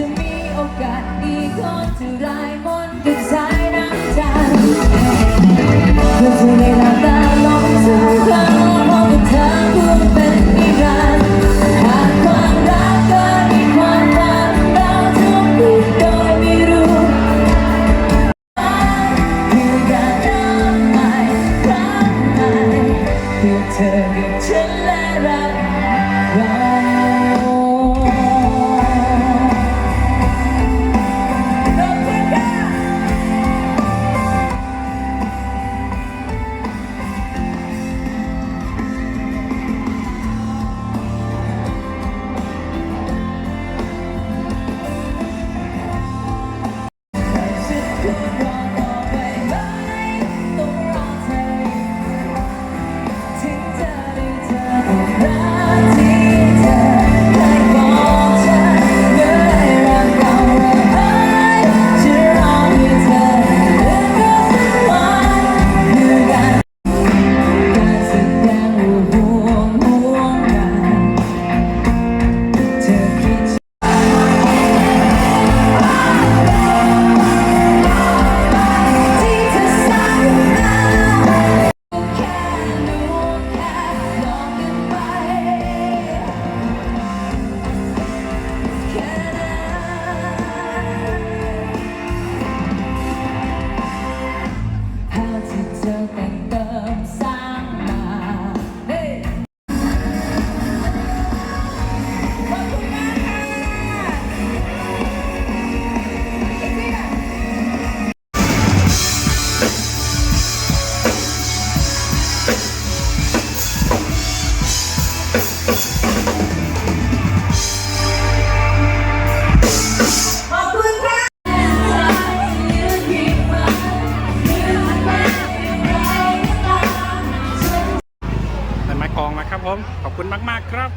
จะมีโอกาสดีก็จะรายมนต์กับสายน้ำใจเธอจะได้รับตาลงสู่ครั้งมองกับเธอผู้เป็นนิรันหากความรักกิมีความฝันเราทุกผิโดยไม่รู้คือการเริ่ใหม่รั้ใหม่เพื่อเธอกับฉันและเรา กองนะครับผม ขอบคุณมาก ๆ ครับ